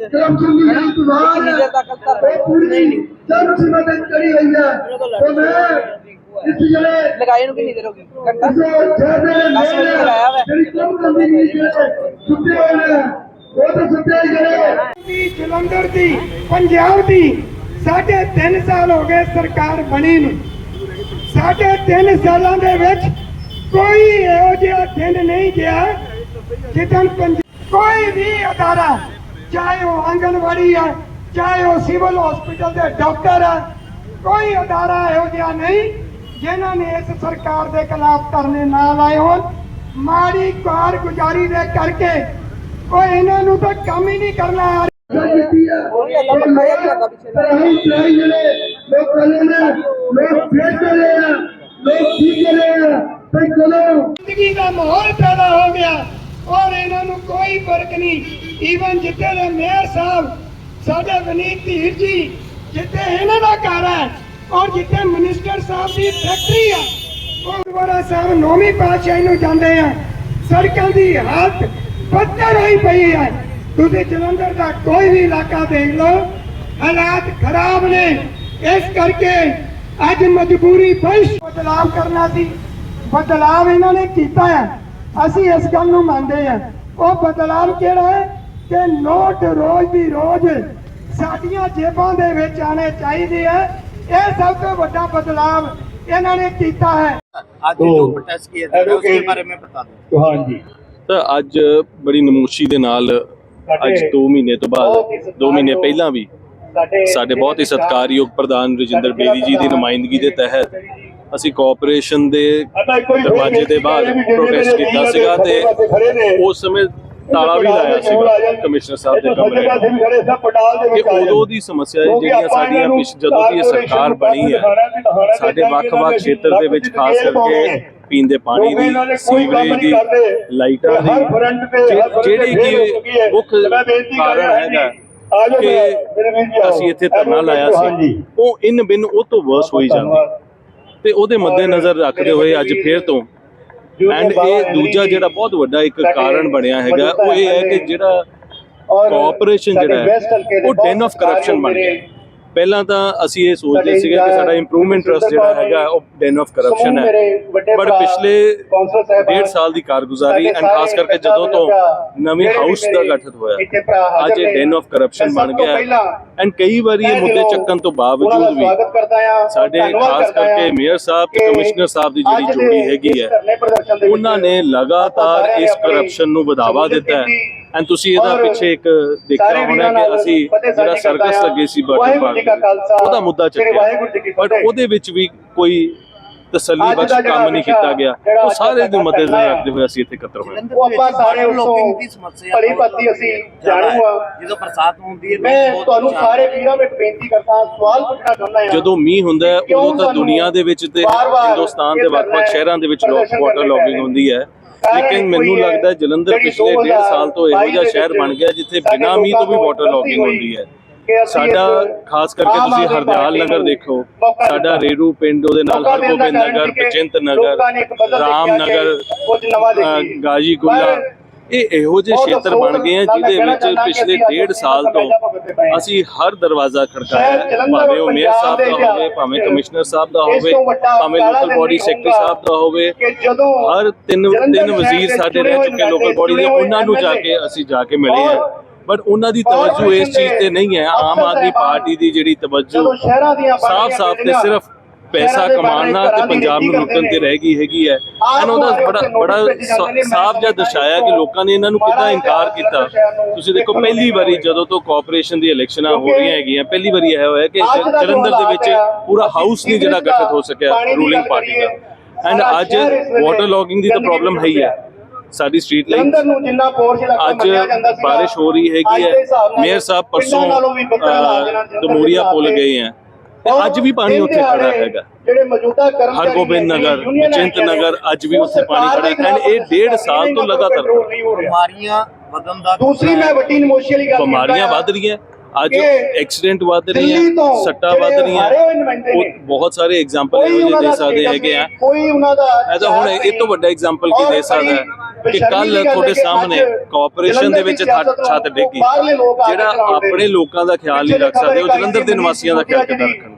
Corruption ਦੀ ਜਿਹੜੀ ਹੈ ਉਹ ਪੂਰੀ ਜਨ ਸੀਮਾ ਤੇ ਚੜੀ ਹੋਈ ਹੈ ਤੇ ਮੈਂ ਇਸ ਜਿਹੜੇ ਲਗਾਏ ਨੂੰ ਕਿੰਨੀ ਦੇਰ ਹੋ ਗਈ ਘੰਟਾ ਜੋ ਲਗਾਇਆ ਵਾ। ਜਿਹੜੀ ਕੰਮ ਕਰਦੀ ਜਿਹੜੇ ਸੁੱਤੇ ਹੋਏ ਨੇ ਉਹ ਤਾਂ ਸੁੱਤੇ ਹੀ ਜਿਹੜੇ ਜਲੰਧਰ ਦੀ ਪੰਜਾਬ ਦੀ ਸਾਢੇ 3 ਸਾਲ ਹੋ ਗਏ ਸਰਕਾਰ ਬਣੀ ਨੂੰ ਸਾਢੇ 3 ਸਾਲਾਂ ਦੇ ਵਿੱਚ ਕੋਈ ਇਹੋ ਜਿਹਾ ਦਿਨ ਨਹੀਂ ਗਿਆ ਜਿੱਦਣ ਕੋਈ ਵੀ ਅਦਾਰਾ ਚਾਹੇ ਉਹ ਆਂਗਣਵਾੜੀ ਹੈ ਚਾਹੇ ਉਹ ਸਿਵਲ ਹਸਪੀਟਲ ਦੇ ਡਾਕਟਰ ਹੈ ਕੋਈ ਅਦਾਰਾ ਇਹੋ ਜਿਹਾ ਨਹੀਂ ਜਿਨ੍ਹਾਂ ਨੇ ਇਸ ਸਰਕਾਰ ਦੇ ਖਿਲਾਫ ਧਰਨੇ ਨਾ ਲਾਏ ਹੋਣ। ਮਾੜੀ ਕਾਰਗੁਜ਼ਾਰੀ ਦੇ ਕਰਕੇ ਉਹ ਇਹਨਾਂ ਨੂੰ ਤਾਂ ਕੰਮ ਹੀ ਨਹੀਂ ਕਰਨਾ ਆ ਰਿਹਾ। ਕੀਤੀ ਹੈ। ਉਹ ਵੀ ਅੱਲਾ ਬਖਾਇਆ ਵੀ ਅੱਲਾ ਪਿੱਛੇ। ਪਰ ਅਸੀਂ ਚਲਾਈ ਜਿਹੜੇ ਲੋਕ ਕਹਿੰਦੇ ਨੇ ਲੋਕ ਫੇਰ ਚਲੇ ਆ ਲੋਕ ਠੀਕ ਚਲੇ ਆ ਤੇ ਚਲੋ ਜ਼ਿੰਦਗੀ ਦਾ ਮਾਹੌਲ ਪੈਦਾ ਹੋ ਗਿਆ। ਔਰ ਇਹਨਾਂ ਨੂੰ ਕੋਈ ਫ਼ਰਕ ਨਹੀਂ। ਈਵਨ ਜਿੱਥੇ ਦੇ ਮੇਅਰ ਸਾਹਿਬ, ਸਾਡੇ ਵਨੀਤ ਧੀਰ ਜੀ, ਜਿੱਥੇ ਇਹਨਾਂ ਦਾ ਘਰ ਹੈ, ਔਰ ਜਿੱਥੇ ਮਿਨਿਸਟਰ ਸਾਹਿਬ ਦੀ ਫੈਕਟਰੀ ਹੈ ਉਹ ਗੁਰਦੁਆਰਾ ਸਾਹਿਬ ਨੌਵੀਂ ਪਾਤਸ਼ਾਹੀ ਨੂੰ ਜਾਂਦੇ ਆ। ਸੜਕਾਂ ਦੀ ਹਾਲਤ ਬੱਤਰ ਹੋਈ ਪਈ ਹੈ ਤੁਸੀਂ ਜਲੰਧਰ ਦਾ ਕੋਈ ਵੀ ਇਲਾਕਾ ਦੇਖ ਲਓ, ਹਾਲਾਤ ਖਰਾਬ ਨੇ। ਇਸ ਕਰਕੇ ਅੱਜ ਮਜਬੂਰੀ ਬੰਸ਼ ਬਦਲਾਵ ਕਰਨਾ ਸੀ। ਬਦਲਾਵ ਇਹਨਾਂ ਨੇ ਕੀਤਾ ਹੈ। ਅਸੀਂ ਇਸ ਗੱਲ ਨੂੰ ਮੰਨਦੇ ਹਾਂ ਉਹ ਬਦਲਾਵ ਕਿਹੜਾ ਹੈ ਕਿ ਨੋਟ ਰੋਜ਼ ਦੀ ਰੋਜ਼ ਸਾਡੀਆਂ ਜੇਬਾਂ ਦੇ ਵਿੱਚ ਆਣੇ ਚਾਹੀਦੇ ਆ ਇਹ ਸਭ ਤੋਂ ਵੱਡਾ ਬਦਲਾਵ ਇਹਨਾਂ ਨੇ ਕੀਤਾ ਹੈ आज जो प्रोटेस्ट किए थे उसके बारे में बता दो ਹਾਂਜੀ ਤਾਂ ਅੱਜ ਬੜੀ ਨਮੋਸ਼ੀ ਦੇ ਨਾਲ ਅੱਜ 2 ਮਹੀਨੇ ਤੋਂ ਬਾਅਦ 2 ਮਹੀਨੇ ਪਹਿਲਾਂ ਵੀ ਸਾਡੇ ਬਹੁਤ ਹੀ ਸਤਿਕਾਰਯੋਗ ਪ੍ਰਧਾਨ ਰਜਿੰਦਰ ਬੇਦੀ ਜੀ ਦੀ ਨੁਮਾਇੰਦਗੀ ਦੇ ਤਹਿਤ ਅਸੀਂ ਕੋਆਪਰੇਸ਼ਨ ਦੇ ਦਰਵਾਜ਼ੇ ਦੇ ਬਾਹਰ ਪ੍ਰੋਟੈਸਟ ਕੀਤਾ ਸੀਗਾ ਤੇ ਉਸ ਸਮੇਂ ਤਾਲਾ ਵੀ ਲਾਇਆ ਸੀਗਾ ਕਮਿਸ਼ਨਰ ਸਾਹਿਬ ਦੇ ਕਮਰੇ। ਕਿ ਉਦੋਂ ਦੀ ਸਮੱਸਿਆ ਜਿਹੜੀਆਂ ਸਾਡੀਆਂ ਪਿਛ ਜਦੋਂ ਦੀ ਇਹ ਸਰਕਾਰ ਬਣੀ ਹੈ ਸਾਡੇ ਵੱਖ-ਵੱਖ ਖੇਤਰ ਦੇ ਵਿੱਚ ਖਾਸ ਕਰਕੇ ਪੀਂਦੇ ਪਾਣੀ ਦੀ ਸੀਵਰੇਜ ਦੀ ਲਾਈਟਾਂ ਦੀ। ਜਿਹੜੀ ਕਿ ਮੁੱਖ ਕਾਰਨ ਹੈਗਾ ਕਿ ਅਸੀਂ ਇੱਥੇ ਧਰਨਾ ਲਾਇਆ ਸੀ। ਉਹ ਇਨ ਬਿਨ ਉਹ ਤੋਂ ਵਰਸ ਹੋਈ ਜਾਂਦੀ। ਤੇ ਉਹਦੇ ਮੱਦੇ ਨਜ਼ਰ ਰੱਖਦੇ ਹੋਏ ਅੱਜ ਫੇਰ ਤੋਂ ਐਂਡ ਇਹ ਦੂਜਾ ਜਿਹੜਾ ਬਹੁਤ ਵੱਡਾ ਇੱਕ ਕਾਰਨ ਬਣਿਆ ਹੈਗਾ ਉਹ ਇਹ ਹੈ ਕਿ ਜਿਹੜਾ ਕੋਆਪਰੇਸ਼ਨ ਜਿਹੜਾ ਉਹ ਡੈਨ ਆਫ ਕਰਪਸ਼ਨ ਬਣ ਗਿਆ। ਪਹਿਲਾਂ ਤਾਂ ਅਸੀਂ ਇਹ ਸੋਚਦੇ ਸੀਗੇ ਕਿ ਸਾਡਾ ਇੰਪਰੂਵਮੈਂਟ ਟਰਸਟ ਜਿਹੜਾ ਹੈਗਾ ਉਹ ਡੈਨ ਆਫ ਕਰਪਸ਼ਨ ਹੈ। ਪਰ ਪਿਛਲੇ ਡੇਢ ਸਾਲ ਦੀ ਕਾਰਗੁਜ਼ਾਰੀ ਐਂਡ ਖਾਸ ਕਰਕੇ ਜਦੋਂ ਤੋਂ ਨਵੇਂ ਹਾਊਸ ਦਾ ਗਠਿਤ ਹੋਇਆ ਅੱਜ ਇਹ ਡੈਨ ਆਫ ਕਰਪਸ਼ਨ ਬਣ ਗਿਆ ਐਂਡ ਕਈ ਵਾਰੀ ਇਹ ਮੁੱਦੇ ਚੱਕਣ ਤੋਂ ਬਾਵਜੂਦ ਵੀ ਸਾਡੇ ਖਾਸ ਕਰਕੇ ਮੇਅਰ ਸਾਹਿਬ ਤੇ ਕਮਿਸ਼ਨਰ ਸਾਹਿਬ ਦੀ ਜਿਹੜੀ ਜੋੜੀ ਹੈਗੀ ਹੈ ਉਹਨਾਂ ਨੇ ਲਗਾਤਾਰ ਇਸ ਕਰਪਸ਼ਨ ਨੂੰ ਵਧਾਵਾ ਦਿੱਤਾ ਹੈ। ਐਂਡ ਤੁਸੀਂ ਇਹਦਾ ਪਿੱਛੇ ਇੱਕ ਦੇਖਿਆ ਹੋਣਾ ਕਿ ਅਸੀਂ ਜਿਹੜਾ ਸਰਕਸ ਲੱਗੇ ਸੀ ਬਰਥਡੇ ਪਾਰਕ ਉਹਦਾ ਮੁੱਦਾ ਚੱਕਿਆ। ਬਟ ਉਹਦੇ ਵਿੱਚ ਵੀ ਕੋਈ ਤਸੱਲੀ ਬਖਸ਼ ਕੰਮ ਨਹੀਂ ਕੀਤਾ ਗਿਆ। ਉਹ ਸਾਰੇ ਦੇ ਮੱਦੇ ਨਜ਼ਰ ਰੱਖਦੇ ਹੋਏ ਅਸੀਂ ਇੱਥੇ ਇਕੱਤਰ ਹੋਏ। ਉਹ ਆਪਾਂ ਸਾਰੇ ਲੋਕਿੰਗ ਦੀ ਸਮੱਸਿਆ ਭਲੀ ਭਾਤੀ ਅਸੀਂ ਜਾਣੂ ਆ ਜਦੋਂ ਬਰਸਾਤ ਹੁੰਦੀ ਹੈ ਮੈਂ ਤੁਹਾਨੂੰ ਸਾਰੇ ਵੀਰਾਂ ਵਿੱਚ ਬੇਨਤੀ ਕਰਦਾ ਸਵਾਲ ਪੁੱਛਣਾ ਚਾਹੁੰਦਾ ਹਾਂ। ਜਦੋਂ ਮੀਂਹ ਹੁੰਦਾ ਹੈ ਉਦੋਂ ਤਾਂ ਦੁਨੀਆ ਦੇ ਵਿੱਚ ਤੇ ਹਿੰਦੁਸਤਾਨ ਦੇ ਵੱਖ-ਵੱਖ ਸ਼ਹਿਰਾਂ ਦੇ ਵਿੱਚ ਲੋਕ ਵਾਟਰ ਲੌਗਿੰਗ ਹੁੰਦੀ ਹੈ। ਲੇਕਿਨ ਮੈਨੂੰ ਲੱਗਦਾ ਜਲੰਧਰ ਪਿਛਲੇ ਡੇਢ ਸਾਲ ਤੋਂ ਇਹੋ ਜਿਹਾ ਸ਼ਹਿਰ ਬਣ ਗਿਆ ਜਿੱਥੇ ਬਿਨਾਂ ਮੀਂਹ ਤੋਂ ਵੀ ਵਾਟਰ ਲੌਗਿੰਗ ਹੁੰਦੀ ਹੈ। ਸਾਡਾ ਖਾਸ ਕਰਕੇ ਤੁਸੀਂ ਹਰਦਿਆਲ ਨਗਰ ਦੇਖੋ ਸਾਡਾ ਰੇਰੂ ਪਿੰਡ ਉਹਦੇ ਨਾਲ ਹਰਗੋਬਿੰਦ ਨਗਰ ਪਚਿੰਤ ਨਗਰ ਰਾਮ ਨਗਰ ਗਾਜੀ ਗੁੱਲਾ ਇਹ ਇਹੋ ਜਿਹੇ ਖੇਤਰ ਬਣ ਗਏ ਆ ਜਿਹਦੇ ਵਿੱਚ ਪਿਛਲੇ ਡੇਢ ਸਾਲ ਤੋਂ ਅਸੀਂ ਹਰ ਦਰਵਾਜ਼ਾ ਖੜਕਾਇਆ। ਭਾਵੇਂ ਉਹ ਮੇਅਰ ਸਾਹਿਬ ਦਾ ਹੋਵੇ ਭਾਵੇਂ ਕਮਿਸ਼ਨਰ ਸਾਹਿਬ ਦਾ ਹੋਵੇ ਭਾਵੇਂ ਲੋਕਲ ਬੋਡੀ ਸੈਕਟਰੀ ਸਾਹਿਬ ਦਾ ਹੋਵੇ ਹਰ ਤਿੰਨ ਤਿੰਨ ਵਜ਼ੀਰ ਸਾਡੇ ਰਹਿ ਚੁੱਕੇ ਲੋਕਲ ਬੋਡੀ ਦੇ ਉਹਨਾਂ ਨੂੰ ਜਾ ਕੇ ਅਸੀਂ ਜਾ ਕੇ ਮਿਲੇ ਆ ਬਟ ਉਹਨਾਂ ਦੀ ਤਵੱਜੂ ਇਸ ਚੀਜ਼ ਤੇ ਨਹੀਂ ਹੈ। ਆਮ ਆਦਮੀ ਪਾਰਟੀ ਦੀ ਜਿਹੜੀ ਤਵੱਜੂ ਦੀਆਂ ਸਾਫ਼-ਸਾਫ਼ ਤੇ ਸਿਰਫ ਪੈਸਾ ਕਮਾਉਣਾ ਤੇ ਪੰਜਾਬ ਨੂੰ ਲੁੱਟਣ ਤੇ ਰਹਿ ਗਈ ਹੈਗੀ ਹੈ। ਇਹਨਾਂ ਉਹਦਾ ਬੜਾ ਬੜਾ ਸਾਫ਼ ਜਿਹਾ ਦਰਸਾਇਆ ਕਿ ਲੋਕਾਂ ਨੇ ਇਹਨਾਂ ਨੂੰ ਕਿੱਦਾਂ ਇਨਕਾਰ ਕੀਤਾ। ਤੁਸੀਂ ਦੇਖੋ ਪਹਿਲੀ ਵਾਰੀ ਜਦੋਂ ਤੋਂ ਕਾਰਪੋਰੇਸ਼ਨ ਦੀ ਇਲੈਕਸ਼ਨਾਂ ਹੋ ਰਹੀਆਂ ਹੈਗੀਆਂ ਪਹਿਲੀ ਵਾਰੀ ਇਹ ਹੋਇਆ ਕਿ ਜਲੰਧਰ ਦੇ ਵਿੱਚ ਪੂਰਾ ਹਾਊਸ ਨਹੀਂ ਜਿਹੜਾ ਗਠਿਤ ਹੋ ਸਕਿਆ ਰੂਲਿੰਗ ਪਾਰਟੀ ਦਾ। ਐਂਡ ਅੱਜ ਵਾਟਰ ਲੌਗਿੰਗ ਦੀ ਤਾਂ ਪ੍ਰੋਬਲਮ ਹੈ ਹੀ ਹੈ। ਸਾਡੀ ਸਟਰੀਟ ਲਾਈਨ ਜਲੰਧਰ ਨੂੰ ਜਿੰਨਾ ਪੋਰਸ਼ ਇਲਾਕਾ ਮੰਨਿਆ ਜਾਂਦਾ ਸੀ ਬਾਰਿਸ਼ ਹੋ ਰਹੀ ਹੈਗੀ ਹੈ। ਮੇਅਰ ਸਾਹਿਬ ਪਰਸੋਂ ਦਮੋਰੀਆ ਪੁੱਲ ਗਏ ਹੈ। ਤੇ ਅੱਜ ਵੀ ਪਾਣੀ ਉੱਥੇ ਖੜਾ ਹੈਗਾ। ਜਿਹੜੇ ਮੌਜੂਦਾ ਕਰਮਚਾਰੀ ਹਰਗੋਬਿੰਦ ਨਗਰ ਚਿੰਤ ਨਗਰ ਅੱਜ ਵੀ ਉੱਥੇ ਪਾਣੀ ਖੜਾ ਹੈ ਐਂਡ ਇਹ ਡੇਢ ਸਾਲ ਤੋਂ ਲਗਾਤਾਰ। ਬਿਮਾਰੀਆਂ ਵਧਣ ਦਾ ਦੂਸਰੀ ਮੈਂ ਵੱਡੀ ਨਮੋਸ਼ੀ ਵਾਲੀ ਗੱਲ ਬਿਮਾਰੀਆਂ ਵੱਧ ਰਹੀਆਂ। ਅੱਜ ਐਕਸੀਡੈਂਟ ਵੱਧ ਰਹੇ ਆ ਸੱਟਾਂ ਵੱਧ ਰਹੀਆਂ। ਬਹੁਤ ਸਾਰੇ ਐਗਜ਼ਾਮਪਲ ਇਹੋ ਜਿਹੇ ਦੇ ਸਕਦੇ ਹੈਗੇ ਆ। ਕੋਈ ਉਹਨਾਂ ਦਾ ਮੈਂ ਤਾਂ ਹੁਣ ਇਹ ਤੋਂ ਵੱਡਾ ਐਗਜ਼ਾਮਪਲ ਕੀ ਦੇ ਸਕਦਾ ਹੈ ਕਿ ਕੱਲ ਤੁਹਾਡੇ ਸਾਹਮਣੇ ਕਾਰਪੋਰੇਸ਼ਨ ਦੇ ਵਿੱਚ ਛੱਤ ਛੱਤ ਡਿੱਗੀ ਜਿਹੜਾ ਆਪਣੇ ਲੋਕਾਂ ਦਾ ਖਿਆਲ ਨਹੀਂ ਰੱਖ ਸਕਦੇ ਉਹ ਜਲੰਧਰ ਦੇ ਨਿਵਾਸੀਆਂ ਦਾ ਖਿਆਲ ਕਿੱਦਾਂ ਰੱਖਣਗੇ?